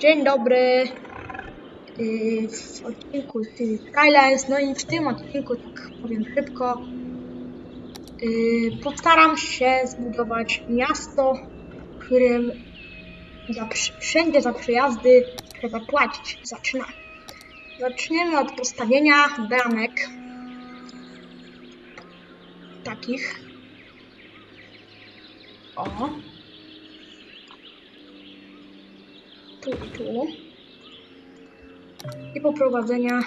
Dzień dobry. Yy, W odcinku City Skylines, no i w tym odcinku, tak powiem szybko, yy, postaram się zbudować miasto, w którym za, wszędzie za przejazdy trzeba płacić. Zaczyna. Zaczniemy od postawienia bramek. Takich. O. Tu i tu. I poprowadzenia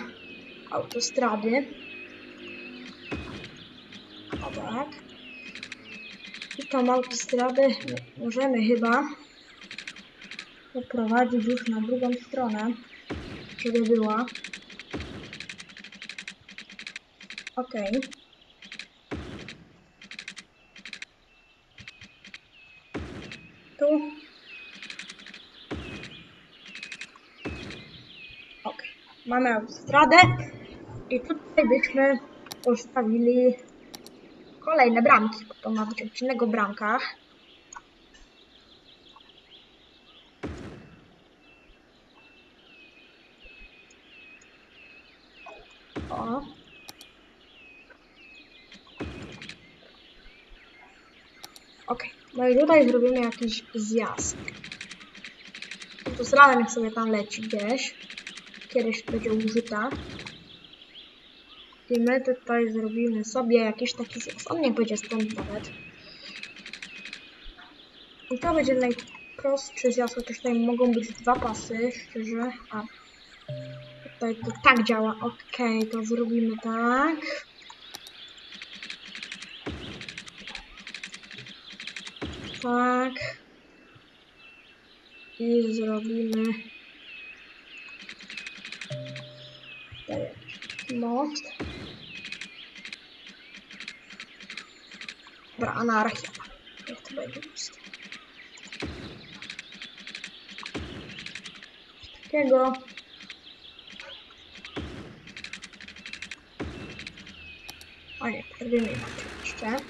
autostrady. O tak. I tą autostradę możemy chyba poprowadzić już na drugą stronę, żeby była. Okej. Tu. Okej. Mamy autostradę i tutaj byśmy postawili kolejne bramki, bo to ma być odcinek o bramkach. O. Okej, no i tutaj zrobimy jakiś zjazd. To strona niech sobie tam leci gdzieś. Kiedyś będzie użyta. I my tutaj zrobimy sobie jakiś taki zjazd. On niech będzie stąd nawet. I to będzie najprostszy zjazd, chociaż tutaj mogą być dwa pasy, szczerze. A, Tutaj to tak działa. Okej, to zrobimy tak. Tak. I zrobimy most. Dobra, anarchia. Niech to będzie most. Takiego. O nie, inaczej jeszcze. Tak.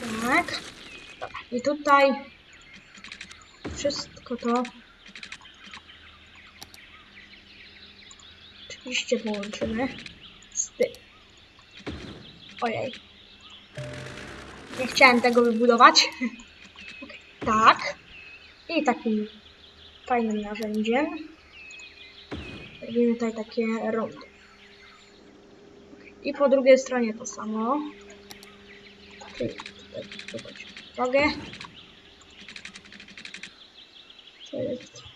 Dobra. I tutaj wszystko to oczywiście połączymy z tym. Ojej. Nie chciałem tego wybudować. Tak. I takim fajnym narzędziem robimy tutaj takie rondo. I po drugiej stronie to samo. Czyli tutaj zobacz drogę. To jest.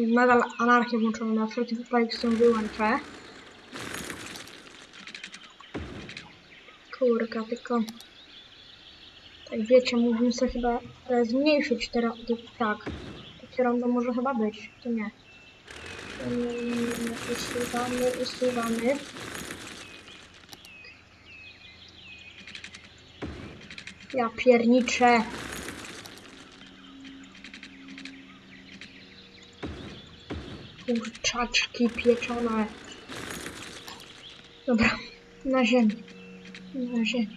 Nadal anarchię włączoną na wszelki wypadek się wyłączę. Kurka, tylko... Tak wiecie, mógłbym sobie chyba e, zmniejszyć te ro- Tak. Takie rondo może chyba być, to nie. Usuwamy, usuwamy. Ja pierniczę. Kurczaczki pieczone. Dobra, na ziemi. Na ziemi.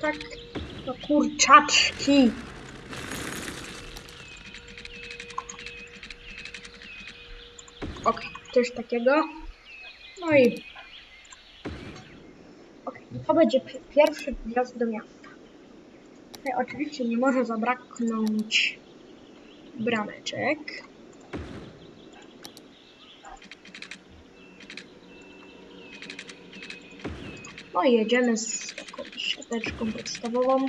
Tak, kurczaczki. Coś takiego. No i... Okej, to będzie pi- pierwszy wjazd do miasta. Tutaj oczywiście nie może zabraknąć brameczek. No i jedziemy z jakąś siateczką podstawową.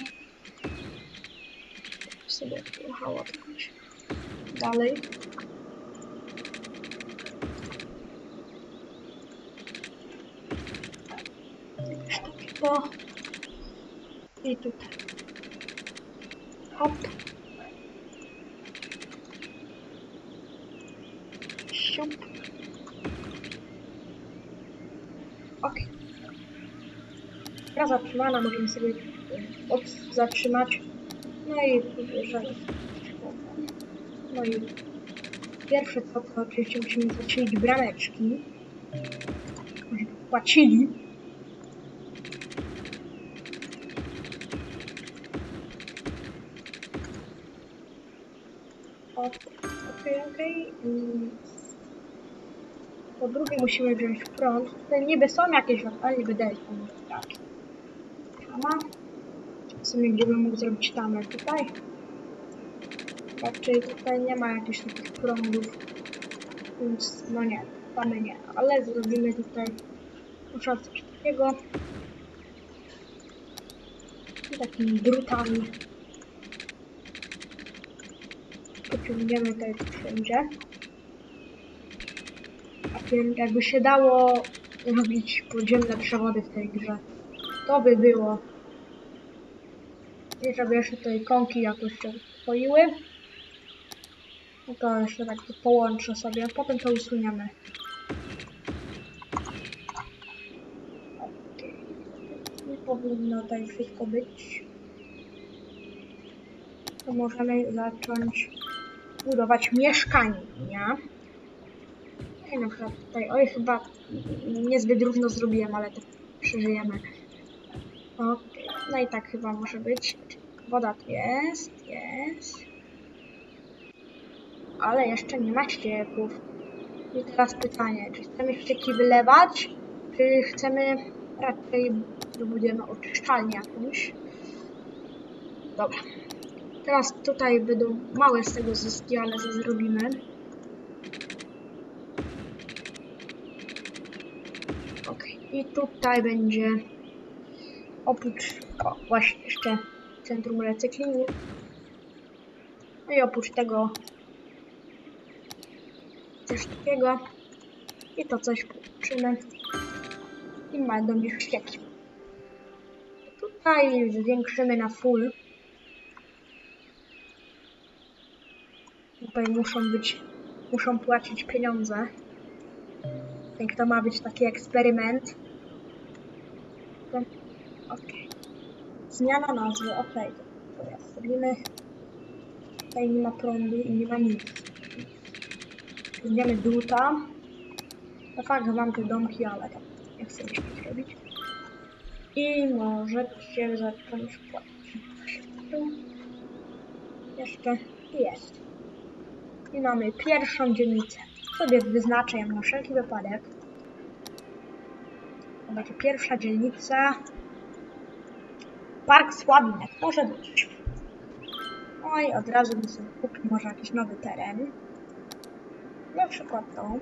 Sobie jechała jakoś dalej. Takiego. I tutaj. Hop. Siup. Okej. Gra zatrzymana, możemy sobie zatrzymać. No i podjeżdżamy. No i pierwsze co, to oczywiście musimy zasilić brameczki. Płacili. Okej. Po drugie musimy wziąć prąd. Tutaj niby są jakieś, ale mi się tak. Tama. W sumie gdzie mógł zrobić tamę tutaj? Raczej tutaj nie ma jakichś takich prądów. Więc no nie, tamy nie. Ale zrobimy tutaj muszę coś takiego. I takimi drutami. Pociągniemy tutaj wszędzie. A wiem, jakby się dało robić podziemne przewody w tej grze. To by było. I żeby jeszcze tutaj kąki jakoś się spoiły. To jeszcze tak to połączę sobie, potem to usuniemy. Nie powinno tutaj wszystko być. To możemy zacząć budować mieszkania. I na przykład tutaj, oj chyba niezbyt równo zrobiłem, ale to przeżyjemy. Okej, no i tak chyba może być. Woda tu jest, jest. Ale jeszcze nie ma ścieków. I teraz pytanie, czy chcemy ścieki wylewać, czy chcemy raczej wybudujemy oczyszczalnię jakąś. Dobra. Teraz tutaj będą małe z tego zyski, ale to zrobimy. Ok, i tutaj będzie oprócz, o właśnie jeszcze centrum recyklingu. No i oprócz tego coś takiego. I to coś połączymy. I będą już ścieki. Tutaj zwiększymy na full. Tutaj muszą być, muszą płacić pieniądze. Jak to ma być taki eksperyment. Okej. Zmiana nazwy, okej. To ja zrobimy. Tutaj nie ma prądu i nie ma nic. Idziemy druta. No fakt, mam te domki, ale tak nie chcę nic zrobić. I możecie zacząć płacić. Tu. Jeszcze jest. I mamy pierwszą dzielnicę. Sobie wyznaczę ją na wszelki wypadek. To będzie pierwsza dzielnica. Park Sławinek. Może być. No i od razu bym sobie kupił może jakiś nowy teren. Na przykład to.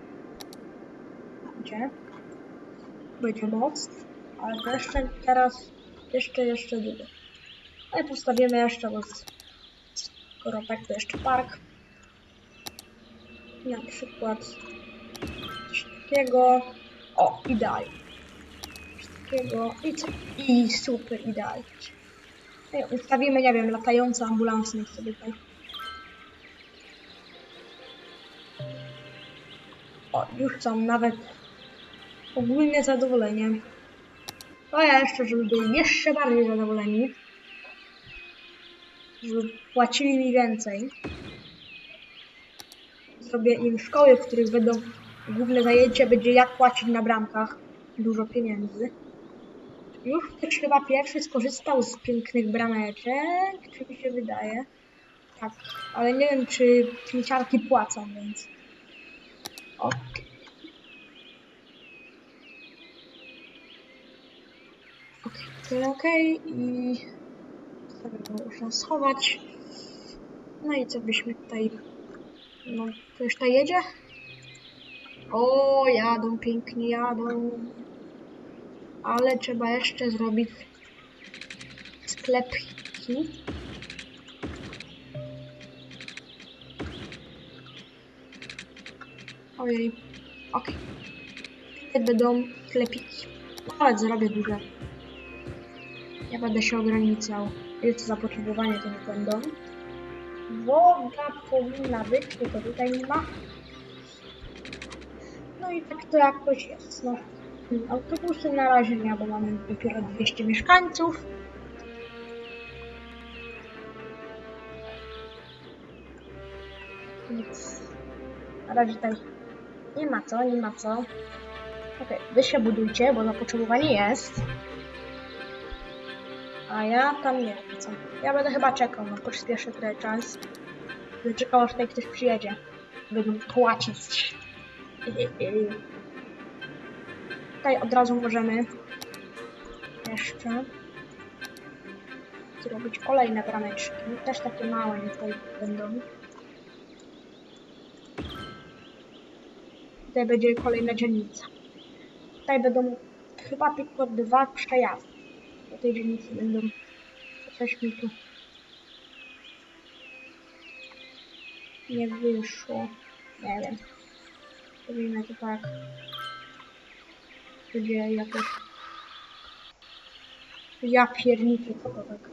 Gdzie? Będzie most. Ale to jeszcze teraz, jeszcze, jeszcze długo. No i postawimy jeszcze, bo skoro tak, to jeszcze park. Na przykład coś takiego. O, idealnie. Coś takiego i co? I super idealnie. No Ustawimy, nie wiem, latające ambulansy sobie tutaj. O, już są nawet ogólnie zadowolenie. To ja jeszcze, żeby byli jeszcze bardziej zadowoleni. Żeby płacili mi więcej. Zrobię im szkoły, w których będą główne zajęcie będzie jak płacić na bramkach dużo pieniędzy. Już ktoś chyba pierwszy skorzystał z pięknych brameczek, czy mi się wydaje. Tak, ale nie wiem czy śmieciarki płacą, więc... Okej. Okej, tyle okej i sobie to schować. No i co byśmy tutaj... No, tutaj jedzie? O, jadą, pięknie jadą. Ale trzeba jeszcze zrobić sklepiki. Ojej, okej. Tutaj będą sklepiki. Nawet zrobię duże. Ja będę się ograniczał. To zapotrzebowanie to nie Woda powinna być, tylko tutaj nie ma. No i tak to jakoś jest, no. Autobusy na razie nie, bo mamy dopiero 200 mieszkańców. Nic. Na razie tutaj nie ma co, nie ma co. Okej, wy się budujcie, bo zapotrzebowanie jest. A ja tam nie co. Ja będę chyba czekał, no pośpieszę trochę czas. Będę czekał aż tutaj ktoś przyjedzie. Będą płacić. Tutaj od razu możemy jeszcze zrobić kolejne brameczki. Też takie małe tutaj będą. Tutaj będzie kolejna dzielnica. Tutaj będą chyba tylko dwa przejazdy. Do tej dzielnicy będą coś mi tu nie wyszło. Nie wiem. Zrobimy to tak. Będzie jakoś... Ja pierniczę, co to tak?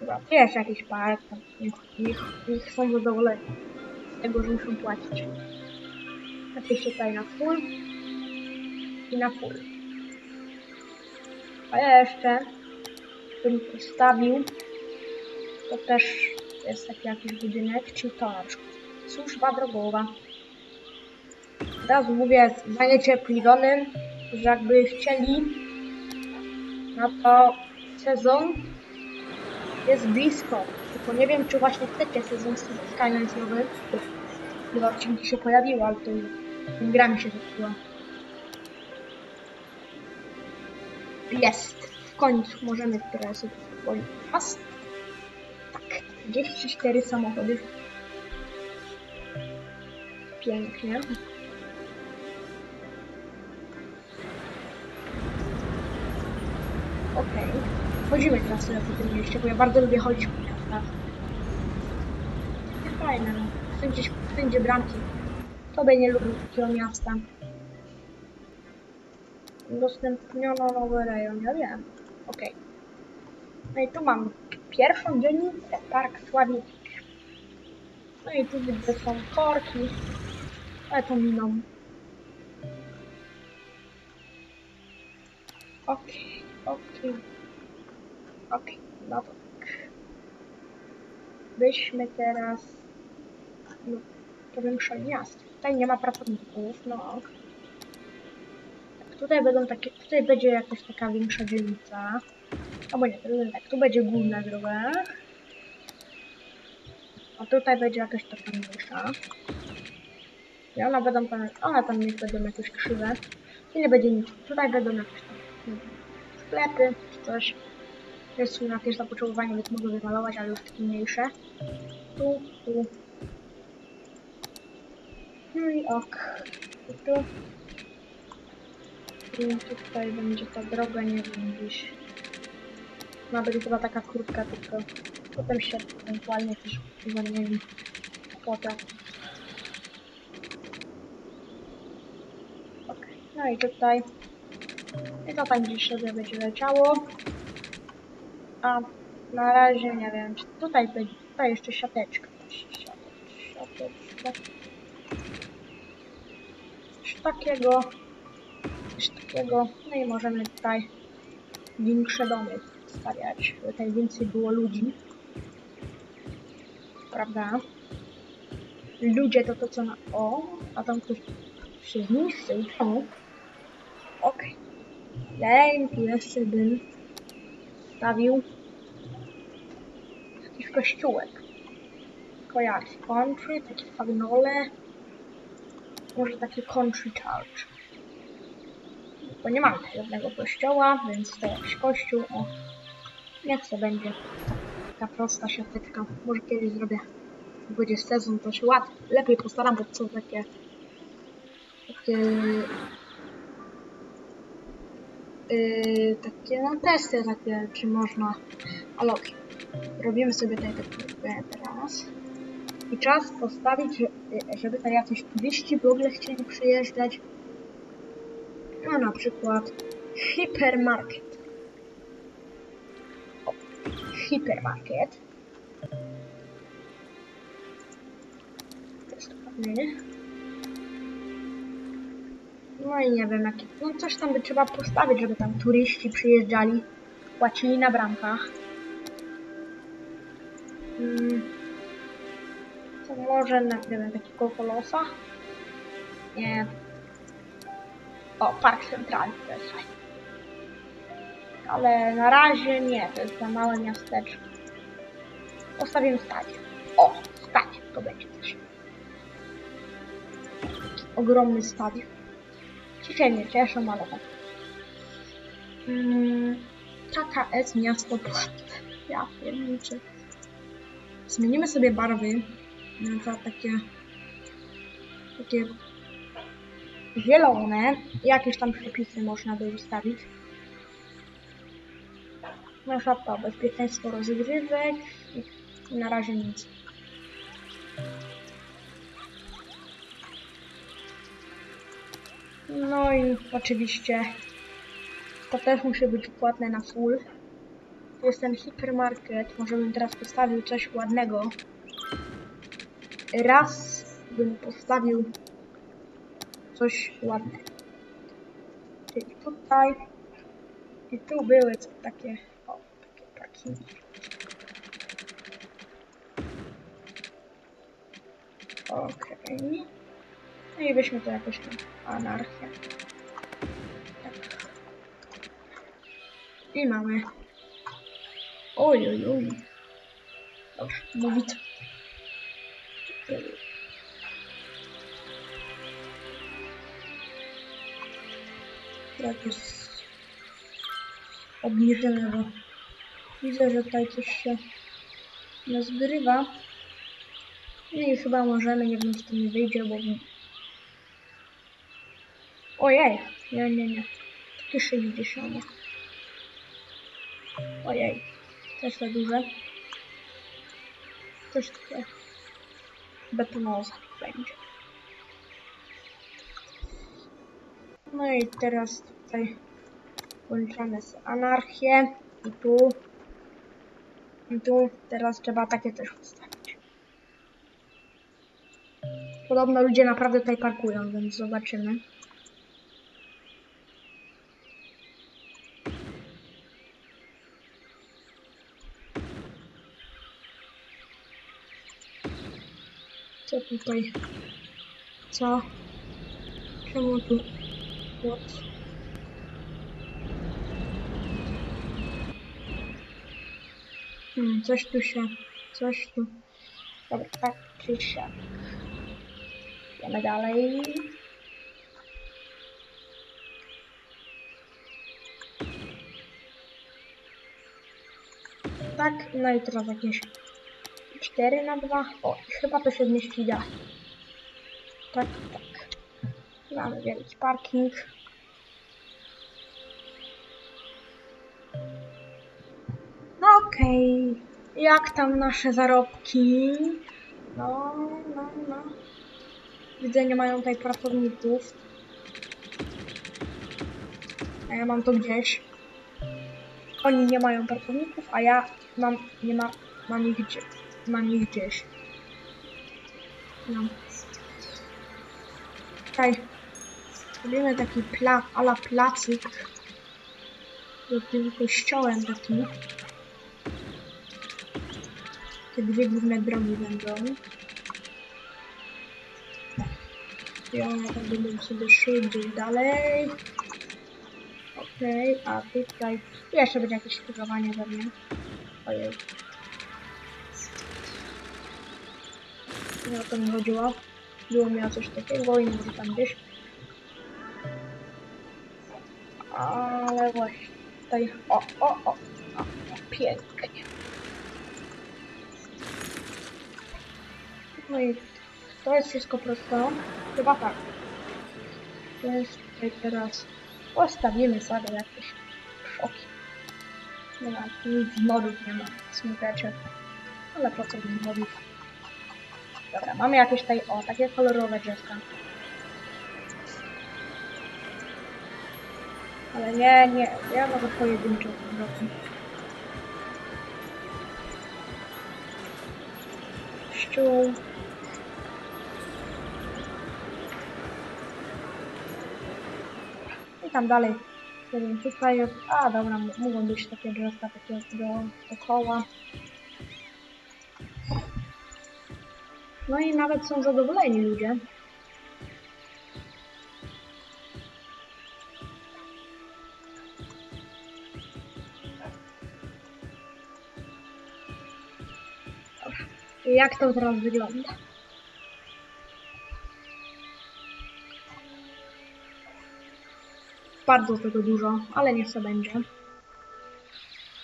Chyba jest jakiś park, tam niech, niech, niech są zadowoleni z tego, że muszą płacić. Oczywiście tutaj na full i na full. A ja jeszcze bym postawił, to też jest taki jakiś budynek, czyli to na przykład służba drogowa. Od razu mówię z zanieczytliwionym, że jakby chcieli na to sezon jest blisko. Tylko nie wiem, czy właśnie chcecie sezon Skylines nowy. Dwa odcinki się pojawiły, ale to gra mi się zepsuła. Jest! W końcu możemy teraz czas. Tak, 34 samochody. Pięknie. Okej. Chodzimy teraz sobie po tym mieście, bo ja bardzo lubię chodzić po miastach. Fajne, no. Wszędzie, wszędzie bramki. Kto by nie lubił takiego miasta? Udostępniono nowy rejon, ja wiem. Okej. No i tu mam pierwszą dzielnicę, Park Sławicki. No i tu widzę są korki. Ale to miną. Okej, okej. Okej, no to tak. Byśmy teraz no, powiększali miasto. Tutaj nie ma pracowników, no ok. Tutaj będą takie, tutaj będzie jakaś taka większa dzielnica. Albo nie, to tak, tu będzie główna droga. A tutaj będzie jakaś taka mniejsza. I one będą tam, one tam nie będą jakieś krzywe. I nie będzie nic. Tutaj będą jakieś tam sklepy, czy coś. Jest tu jakieś zapotrzebowanie, więc mogę wymalować, ale już takie mniejsze. Tu, tu. No i ok. I tu. Tutaj będzie ta droga, nie wiem, gdzieś. Ma być chyba taka krótka, tylko potem się ewentualnie też uwolnili kwotę. Ok, no i tutaj. I to tam gdzieś sobie będzie leciało. A na razie nie wiem, czy tutaj będzie, tutaj jeszcze. Siateczka, siateczka. Coś takiego. Takiego. No i możemy tutaj większe domy stawiać, tutaj więcej było ludzi. Prawda? Ludzie to to co na... O, a tam ktoś się zniszczył. Czemu? Okej. Okay. tu jeszcze bym stawił jakiś kościółek. Tylko jak? Country, takie fagnole. Może taki country church. Bo nie mamy żadnego kościoła, więc to jakiś kościół. O, niech to będzie? Taka prosta siateczka. Może kiedyś zrobię, jak będzie sezon, to się łatwiej, lepiej postaram, bo to są takie takie yy, takie no testy takie, czy można. Ale okej, robimy sobie tutaj teraz. I czas postawić, żeby tutaj jacyś turyści w ogóle chcieli przyjeżdżać no na przykład hipermarket o, hipermarket jest ładny No i nie wiem, jakie. No coś tam by trzeba postawić, żeby tam turyści przyjeżdżali, płacili na bramkach. Mm. To może, nie takiego kolosa? Nie. O, park centralny, to jest fajne. Ale na razie nie, to jest za małe miasteczko. Postawimy stadion. O, stadion, to będzie coś. Ogromny stadion. Dzisiaj mnie cieszą, ale tak. Mm, KKS Miasto Płatne. Ja pierniczę. Zmienimy sobie barwy. Na takie... Takie... Zielone. Jakieś tam przepisy można by. Na przykład to bezpieczeństwo rozgrywek. Na razie nic. No i oczywiście to też musi być płatne na full. Jest ten hipermarket. Może bym teraz postawił coś ładnego. Raz bym postawił coś ładnego. Czyli tutaj i tu były takie, o, takie parkingi. Okej. No i weźmy to jakoś tam anarchię. Tak. I mamy. Oj, oj, oj. Dobra, mówi to. Jak jest obniżone, bo widzę, że tutaj coś się nazgrywa. No i chyba możemy, nie wiem, czy to nie wyjdzie, bo... Ojej, nie, nie, nie. Takie 60. Ojej, też za duże. Też takie betonowe będzie. No i teraz tutaj włączamy z anarchię i tu i tu teraz trzeba takie też ustawić. Podobno ludzie naprawdę tutaj parkują, więc zobaczymy. Co tutaj? Co? Czemu tu? What? Hmm, coś tu się... Coś tu... Dobra, tak czy siak. Idziemy dalej. Tak, no i teraz jakieś 4 na 2. O, chyba to się zmieści idealnie. Tak, tak. Mamy wielki parking. Okej. Jak tam nasze zarobki? No, no, no. Widzę, nie mają tutaj pracowników. A ja mam to gdzieś. Oni nie mają pracowników, a ja mam, nie ma, mam ich gdzie, mam ich gdzieś. No. Tutaj robimy taki pla, ala placyk z tym kościołem takim. Te dwie główne drogi będą. I one tak będą sobie szły gdzieś dalej. Okej, a tutaj jeszcze będzie jakieś skrzyżowanie pewnie. Ojej. Nie o to mi chodziło. Było mi o coś takiego i może tam gdzieś. Ale właśnie tutaj. O, o, o. o pięknie. No i to jest wszystko prosto. Chyba tak. To jest tutaj teraz. Postawimy sobie jakieś szoki. Ma, nic modów nie ma, smuteczek. Ale po co modów? Dobra, mamy jakieś tutaj, o, takie kolorowe drzewka. Ale nie, nie, ja mogę pojedynczo w tym tam dalej. Nie wiem, tutaj, a dobra, mogą być takie drzewka takie do, dookoła. No i nawet są zadowoleni ludzie. Jak to teraz wygląda? Bardzo tego dużo, ale niech to będzie.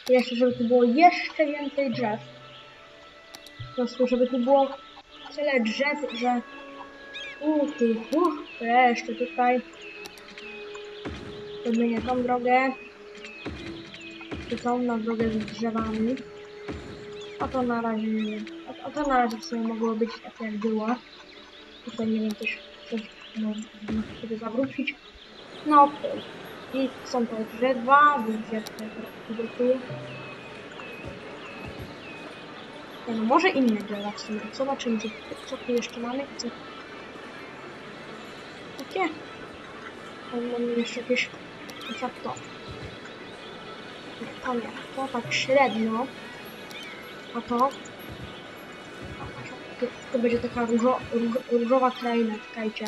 Jeszcze, żeby tu było jeszcze więcej drzew. Po prostu, żeby tu było tyle drzew, że... Uch, uch, uch. To jeszcze tutaj podmienię tą drogę. Czy tą na drogę z drzewami. A to na razie nie wiem. A, a to na razie w sumie mogło być tak jak było. Tutaj nie wiem, coś, coś no, sobie zawrócić. No. I są te drzewa, więc ja tutaj. Nie no, może inne drzewa w sumie. Zobaczymy, co, co tu jeszcze mamy co... Takie? O, Mamy jeszcze jakieś... Co to? To nie. To tak średnio. A to? To, to będzie taka różo, róż, różowa kraina, czekajcie.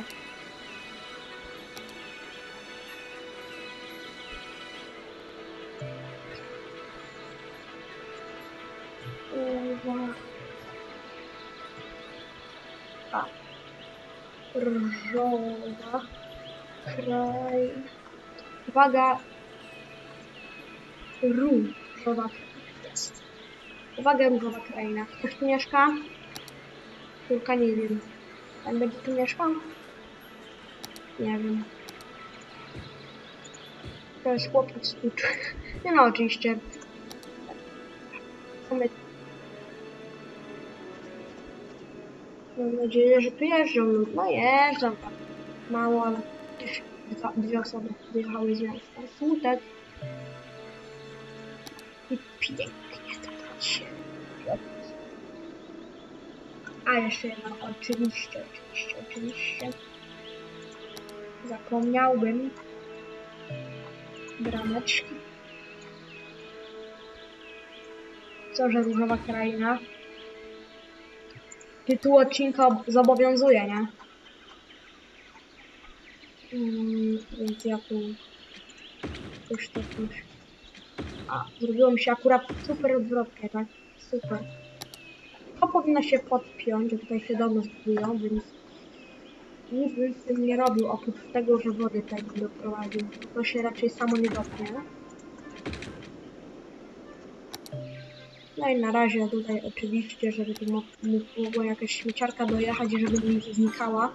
Uwa. A. Różowa kraj. Uwaga. Różowa jest. Uwaga, różowa kraina. Ktoś tu mieszka? Tylko nie wiem. Pan będzie tu mieszkał? Nie wiem. To jest chłopiec tu. Nie no, oczywiście. Mam nadzieję, że tu jeżdżą lud. No jeżdżą tam. Mało, ale też dwa, dwie osoby wyjechały z miasta. Smutek. I pięknie to się A jeszcze jedno, oczywiście, oczywiście, oczywiście. Zapomniałbym. Brameczki. Co, że różowa kraina? Tytuł odcinka ob- zobowiązuje, nie? Mm, więc ja tu... Coś to coś. A, zrobiło mi się akurat super odwrotnie, tak? Super. To powinno się podpiąć, że tutaj się domy zbudują, więc nic bym z tym nie robił, oprócz tego, że wody bym doprowadził. To się raczej samo nie dopnie. No i na razie tutaj oczywiście, żeby tu mo- mo- mogła jakaś śmieciarka dojechać i żeby mi znikała.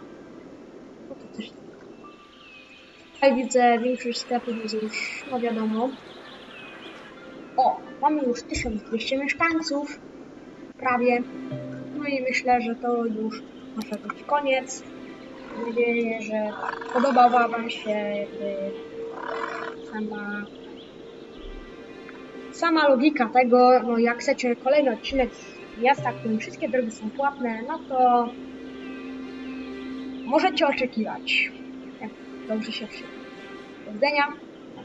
No to też Tutaj widzę większość sklepów jest już, no wiadomo. O, mamy już 1200 mieszkańców. Prawie. No i myślę, że to już może być koniec. Mam nadzieję, że podobała Wam się jakby sama, sama logika tego, no jak chcecie kolejny odcinek miasta, w którym wszystkie drogi są płatne, no to możecie oczekiwać, jak dobrze się przyda. Do widzenia. Na